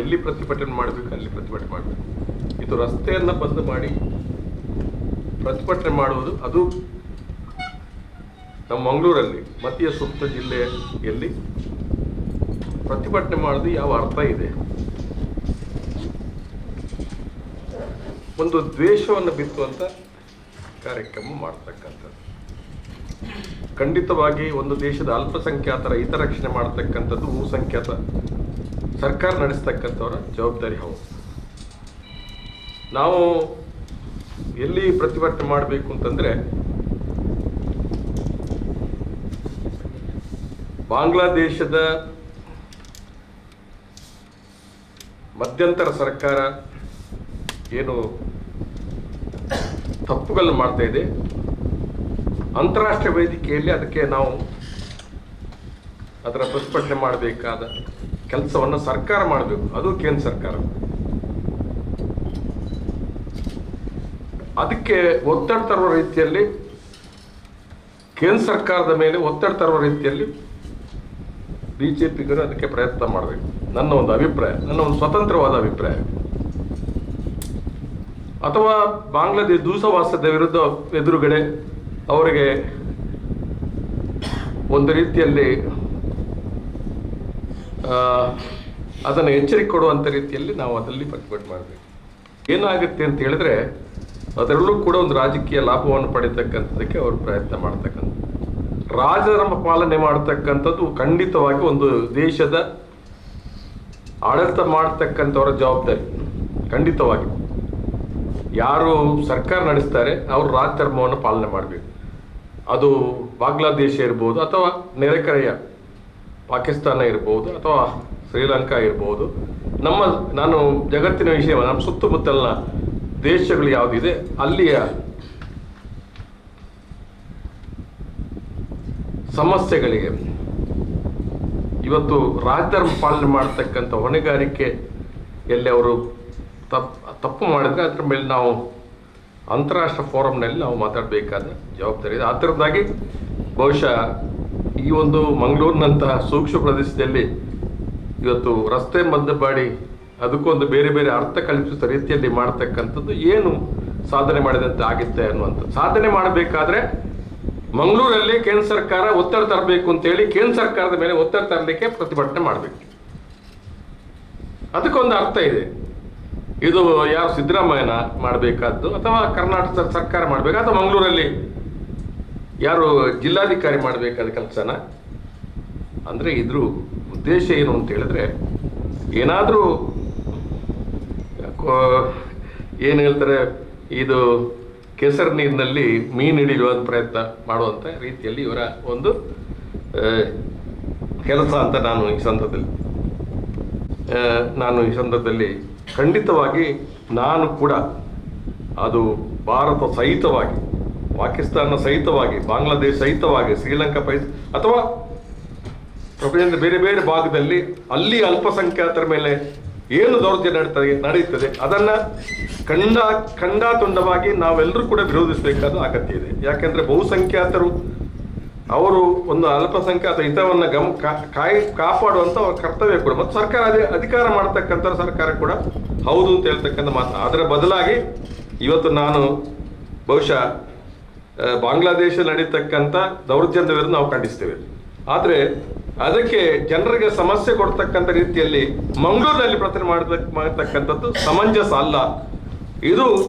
ಎಲ್ಲಿ ಪ್ರತಿಭಟನೆ ಮಾಡಬೇಕು, ಅಲ್ಲಿ ಪ್ರತಿಭಟನೆ ಮಾಡಬೇಕು. ಇದು ರಸ್ತೆಯನ್ನು ಬಂದ್ ಮಾಡಿ ಪ್ರತಿಭಟನೆ ಮಾಡುವುದು, ಅದು ನಮ್ಮ ಮಂಗಳೂರಲ್ಲಿ ಮಧ್ಯ ಸುತ್ತ ಜಿಲ್ಲೆಯಲ್ಲಿ ಪ್ರತಿಭಟನೆ ಮಾಡೋದು ಯಾವ ಅರ್ಥ ಇದೆ? ಒಂದು ದ್ವೇಷವನ್ನು ಬಿತ್ತುವಂತ ಕಾರ್ಯಕ್ರಮ ಮಾಡ್ತಕ್ಕಂಥದ್ದು. ಖಂಡಿತವಾಗಿ ಒಂದು ದೇಶದ ಅಲ್ಪಸಂಖ್ಯಾತರ ಹಿತರಕ್ಷಣೆ ಮಾಡತಕ್ಕಂಥದ್ದು ಬಹುಸಂಖ್ಯಾತ ಸರ್ಕಾರ ನಡೆಸ್ತಕ್ಕಂಥವರ ಜವಾಬ್ದಾರಿ ಹೌದು. ನಾವು ಎಲ್ಲಿ ಪ್ರತಿಭಟನೆ ಮಾಡಬೇಕು ಅಂತಂದರೆ ಬಾಂಗ್ಲಾದೇಶದ ಮಧ್ಯಂತರ ಸರ್ಕಾರ ಏನು ತಪ್ಪುಗಳನ್ನು ಮಾಡ್ತಾ ಇದೆ. ಅಂತಾರಾಷ್ಟ್ರೀಯ ವೇದಿಕೆಯಲ್ಲಿ ಅದಕ್ಕೆ ನಾವು ಅದರ ಪ್ರತಿಭಟನೆ ಮಾಡಬೇಕಾದ ಕೆಲಸವನ್ನು ಸರ್ಕಾರ ಮಾಡಬೇಕು. ಅದು ಕೇಂದ್ರ ಸರ್ಕಾರ. ಅದಕ್ಕೆ ಒತ್ತಡ ತರುವ ರೀತಿಯಲ್ಲಿ, ಕೇಂದ್ರ ಸರ್ಕಾರದ ಮೇಲೆ ಒತ್ತಡ ತರುವ ರೀತಿಯಲ್ಲಿ ಬಿಜೆಪಿಗರು ಅದಕ್ಕೆ ಪ್ರಯತ್ನ ಮಾಡಬೇಕು. ನನ್ನ ಒಂದು ಅಭಿಪ್ರಾಯ, ನನ್ನ ಒಂದು ಸ್ವತಂತ್ರವಾದ ಅಭಿಪ್ರಾಯ. ಅಥವಾ ಬಾಂಗ್ಲಾದೇಶ ದೂಸವಾಸದ ವಿರುದ್ಧ ಎದುರುಗಡೆ ಅವರಿಗೆ ಒಂದು ರೀತಿಯಲ್ಲಿ ಅದನ್ನು ಎಚ್ಚರಿಕೆ ಕೊಡುವಂಥ ರೀತಿಯಲ್ಲಿ ನಾವು ಅದರಲ್ಲಿ ಪ್ರತಿಭಟನೆ ಮಾಡಬೇಕು. ಏನಾಗುತ್ತೆ ಅಂತ ಹೇಳಿದ್ರೆ, ಅದರಲ್ಲೂ ಕೂಡ ಒಂದು ರಾಜಕೀಯ ಲಾಭವನ್ನು ಪಡಿತಕ್ಕಂಥದ್ದಕ್ಕೆ ಅವರು ಪ್ರಯತ್ನ ಮಾಡ್ತಕ್ಕಂಥ ರಾಜಧರ್ಮ ಪಾಲನೆ ಮಾಡ್ತಕ್ಕಂಥದ್ದು ಖಂಡಿತವಾಗಿ ಒಂದು ದೇಶದ ಆಡಳಿತ ಮಾಡ್ತಕ್ಕಂಥವರ ಜವಾಬ್ದಾರಿ. ಖಂಡಿತವಾಗಿ. ಯಾರು ಸರ್ಕಾರ ನಡೆಸ್ತಾರೆ, ಅವರು ರಾಜಧರ್ಮವನ್ನು ಪಾಲನೆ ಮಾಡಬೇಕು. ಅದು ಬಾಂಗ್ಲಾದೇಶ ಇರ್ಬೋದು ಅಥವಾ ನೆರೆಕರೆಯ ಪಾಕಿಸ್ತಾನ ಇರ್ಬೋದು ಅಥವಾ ಶ್ರೀಲಂಕಾ ಇರ್ಬೋದು, ನಮ್ಮ, ನಾನು ಜಗತ್ತಿನ ವಿಷಯ, ನಮ್ಮ ಸುತ್ತಮುತ್ತಲಿನ ದೇಶಗಳು ಯಾವುದಿದೆ, ಅಲ್ಲಿಯ ಸಮಸ್ಯೆಗಳಿಗೆ ಇವತ್ತು ರಾಜಧರ್ಮ ಪಾಲನೆ ಮಾಡತಕ್ಕಂಥ ಹೊಣೆಗಾರಿಕೆ ಎಲ್ಲಿ ಅವರು ತಪ್ಪು ತಪ್ಪು ಮಾಡಿದ್ರೆ ಅದ್ರ ಮೇಲೆ ನಾವು ಅಂತಾರಾಷ್ಟ್ರ ಫೋರಂನಲ್ಲಿ ನಾವು ಮಾತಾಡಬೇಕಾದ ಜವಾಬ್ದಾರಿ ಇದೆ. ಆ ಥರದ್ದಾಗಿ ಬಹುಶಃ ಈ ಒಂದು ಮಂಗಳೂರಿನಂತಹ ಸೂಕ್ಷ್ಮ ಪ್ರದೇಶದಲ್ಲಿ ಇವತ್ತು ರಸ್ತೆ ಮದ್ದು ಮಾಡಿ ಅದಕ್ಕೊಂದು ಬೇರೆ ಬೇರೆ ಅರ್ಥ ಕಲ್ಪಿಸಿದ ರೀತಿಯಲ್ಲಿ ಮಾಡ್ತಕ್ಕಂಥದ್ದು ಏನು ಸಾಧನೆ ಮಾಡಿದಂತೆ ಆಗುತ್ತೆ ಅನ್ನುವಂಥದ್ದು. ಸಾಧನೆ ಮಾಡಬೇಕಾದ್ರೆ ಮಂಗಳೂರಲ್ಲಿ ಕೇಂದ್ರ ಸರ್ಕಾರ ಒತ್ತಡ ತರಬೇಕು ಅಂತೇಳಿ ಕೇಂದ್ರ ಸರ್ಕಾರದ ಮೇಲೆ ಒತ್ತಡ ತರಲಿಕ್ಕೆ ಪ್ರತಿಭಟನೆ ಮಾಡಬೇಕು. ಅದಕ್ಕೊಂದು ಅರ್ಥ ಇದೆ. ಇದು ಯಾರು ಸಿದ್ದರಾಮಯ್ಯನ ಮಾಡಬೇಕಾದ್ದು ಅಥವಾ ಕರ್ನಾಟಕ ಸರ್ಕಾರ ಮಾಡಬೇಕಾ ಅಥವಾ ಮಂಗಳೂರಲ್ಲಿ ಯಾರು ಜಿಲ್ಲಾಧಿಕಾರಿ ಮಾಡಬೇಕಾದ ಕೆಲಸನ? ಅಂದರೆ ಇದ್ರ ಉದ್ದೇಶ ಏನು ಅಂತ ಹೇಳಿದ್ರೆ, ಏನಾದರೂ ಏನು ಹೇಳ್ತಾರೆ, ಇದು ಕೆಸರು ನೀರಿನಲ್ಲಿ ಮೀನು ಹಿಡಿಯುವ ಪ್ರಯತ್ನ ಮಾಡುವಂಥ ರೀತಿಯಲ್ಲಿ ಇವರ ಒಂದು ಕೆಲಸ ಅಂತ ನಾನು ಈ ಸಂದರ್ಭದಲ್ಲಿ ನಾನು ಈ ಸಂದರ್ಭದಲ್ಲಿ ಖಂಡಿತವಾಗಿ ನಾನು ಕೂಡ ಅದು ಭಾರತ ಸಹಿತವಾಗಿ ಪಾಕಿಸ್ತಾನ ಸಹಿತವಾಗಿ, ಬಾಂಗ್ಲಾದೇಶ ಸಹಿತವಾಗಿ, ಶ್ರೀಲಂಕಾ ಪೈ, ಅಥವಾ ಪ್ರಪಂಚದ ಬೇರೆ ಬೇರೆ ಭಾಗದಲ್ಲಿ ಅಲ್ಲಿ ಅಲ್ಪಸಂಖ್ಯಾತರ ಮೇಲೆ ಏನು ದೌರ್ಜನ್ಯ ನಡೀತದೆ, ನಡೆಯುತ್ತದೆ, ಅದನ್ನ ಖಂಡ, ಖಂಡಾತುಂಡವಾಗಿ ನಾವೆಲ್ಲರೂ ಕೂಡ ವಿರೋಧಿಸಬೇಕಾದ ಅಗತ್ಯ ಇದೆ. ಯಾಕೆಂದ್ರೆ ಬಹುಸಂಖ್ಯಾತರು, ಅವರು ಒಂದು ಅಲ್ಪಸಂಖ್ಯಾತ ಹಿತವನ್ನು ಗಮ ಕಾಯಿ, ಕಾಪಾಡುವಂತ ಅವ್ರ ಕರ್ತವ್ಯ ಕೂಡ. ಮತ್ತು ಸರ್ಕಾರ ಅದೇ ಅಧಿಕಾರ ಮಾಡತಕ್ಕಂಥ ಸರ್ಕಾರ ಕೂಡ ಹೌದು ಅಂತ ಹೇಳ್ತಕ್ಕಂಥ ಮಾತು. ಅದರ ಬದಲಾಗಿ ಇವತ್ತು ನಾನು ಬಹುಶಃ ಬಾಂಗ್ಲಾದೇಶ ನಡೀತಕ್ಕಂಥ ದೌರ್ಜನ್ಯವನ್ನು ನಾವು ಖಂಡಿಸ್ತೇವೆ ಆದರೆ ಅದಕ್ಕೆ ಜನರಿಗೆ ಸಮಸ್ಯೆ ಕೊಡ್ತಕ್ಕಂಥ ರೀತಿಯಲ್ಲಿ ಮಂಗಳೂರಿನಲ್ಲಿ ಪ್ರತಿಭಟನೆ ಮಾಡತಕ್ಕಂಥದ್ದು ಸಮಂಜಸ ಅಲ್ಲ. ಇದು